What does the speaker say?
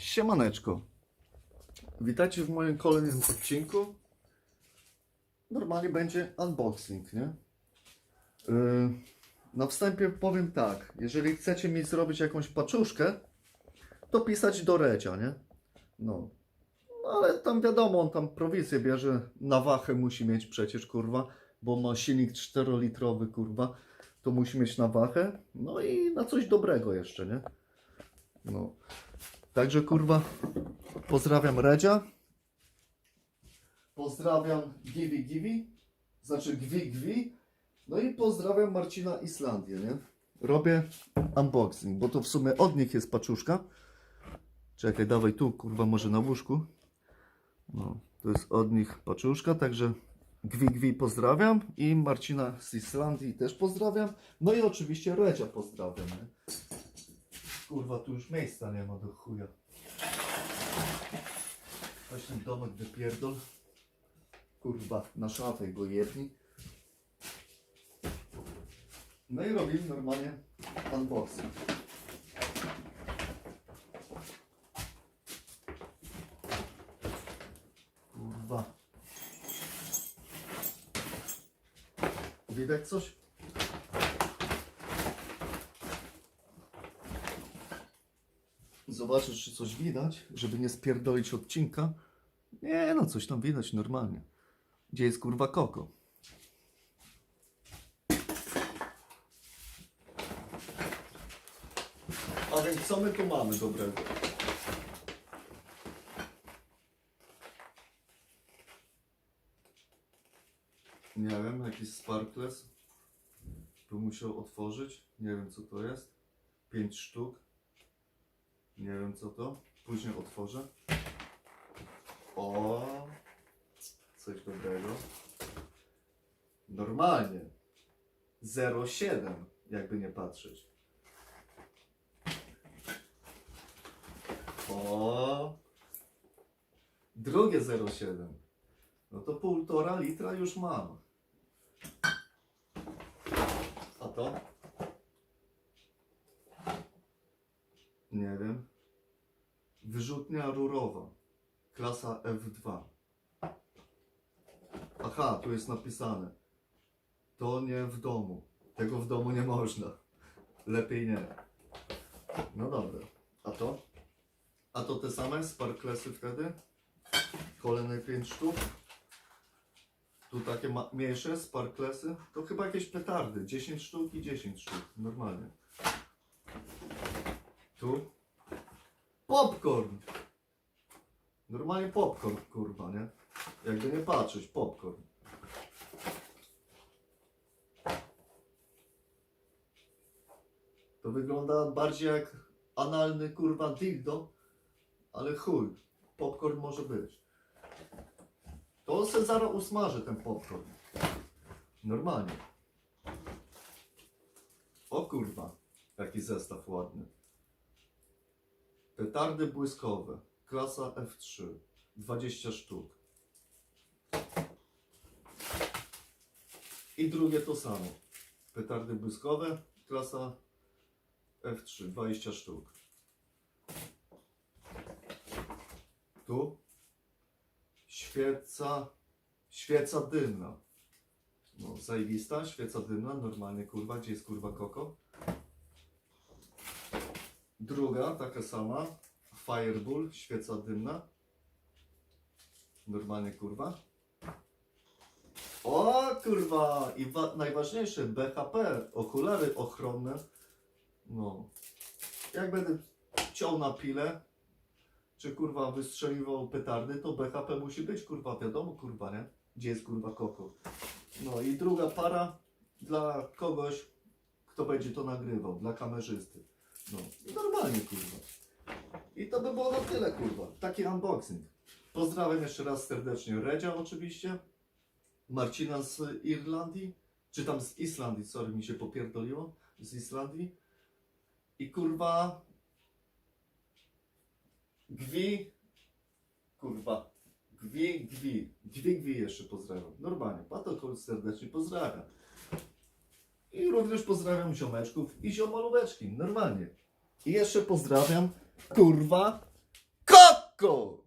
Siemaneczko. Witajcie w moim kolejnym odcinku. Normalnie będzie unboxing, nie? Yy, na wstępie powiem tak. Jeżeli chcecie mi zrobić jakąś paczuszkę, to pisać do Redzia, nie? No. No ale tam wiadomo, on tam prowizję bierze, na wachę musi mieć przecież, kurwa, bo ma silnik 4-litrowy, kurwa, to musi mieć na wachę, no i na coś dobrego jeszcze, nie? No. Także kurwa, pozdrawiam Redzia. Pozdrawiam Givi Givi, znaczy Gwi Gwi. No i pozdrawiam Marcina Islandię, nie? Robię unboxing, bo to w sumie od nich jest paczuszka. Czekaj, dawaj tu, kurwa, może na łóżku. No, to jest od nich paczuszka, także Gwi Gwi pozdrawiam i Marcina z Islandii też pozdrawiam. No i oczywiście Redzia pozdrawiam, nie? Kurwa, tu już miejsca nie ma do chuja. Weź ten domek wypierdol. Kurwa, na szafę go jedni. No i robimy normalnie unboxing. Kurwa. Widać coś? Zobaczysz, czy coś widać, żeby nie spierdolić odcinka. Nie no, coś tam widać normalnie. Gdzie jest kurwa koko? A więc co my tu mamy dobrego? Nie wiem, jakiś Sparkles. Tu musiał otworzyć. Nie wiem co to jest. Pięć sztuk. Nie wiem co to. Później otworzę. O, coś dobrego. Normalnie. 0,7, jakby nie patrzeć. O, drugie 0,7. No to półtora litra już mam. A to? Nie wiem. Wyrzutnia rurowa. Klasa F2. Aha, tu jest napisane. To nie w domu. Tego w domu nie można. Lepiej nie. No dobra. A to? A to te same sparklesy wtedy? Kolejne 5 sztuk. Tu takie mniejsze sparklesy. To chyba jakieś petardy. 10 sztuk i 10 sztuk. Normalnie. Tu Popcorn! Normalnie popcorn, kurwa, nie? Jakby nie patrzeć, popcorn. To wygląda bardziej jak analny, kurwa, dildo, ale chuj, popcorn może być. To on se zaraz usmaży ten popcorn. Normalnie. O kurwa, jaki zestaw ładny. Petardy błyskowe. Klasa F3. 20 sztuk. I drugie to samo. Petardy błyskowe. Klasa F3. 20 sztuk. Tu. Świeca. Świeca dymna. No, zajebista. Świeca dymna. Normalnie kurwa. Gdzie jest kurwa koko? Druga, taka sama. Fireball, świeca dymna. Normalnie kurwa. O kurwa! I wa- najważniejsze, BHP, okulary ochronne. No. Jak będę ciął na pilę, czy kurwa wystrzeliwał petardy, to BHP musi być kurwa, wiadomo kurwa, nie? Gdzie jest kurwa koko. No i druga para dla kogoś, kto będzie to nagrywał, dla kamerzysty. No, normalnie kurwa. I to by było na tyle kurwa. Taki unboxing. Pozdrawiam jeszcze raz serdecznie Redzia oczywiście. Marcina z Irlandii. Czy tam z Islandii, sorry mi się popierdoliło. Z Islandii. I kurwa. Gwi. Kurwa. Gwi, gwi. Gwi, gwi jeszcze pozdrawiam. Normalnie. Pato serdecznie pozdrawiam. Również pozdrawiam ziomeczków i ziomalóweczki. Normalnie. I jeszcze pozdrawiam, kurwa, Koko!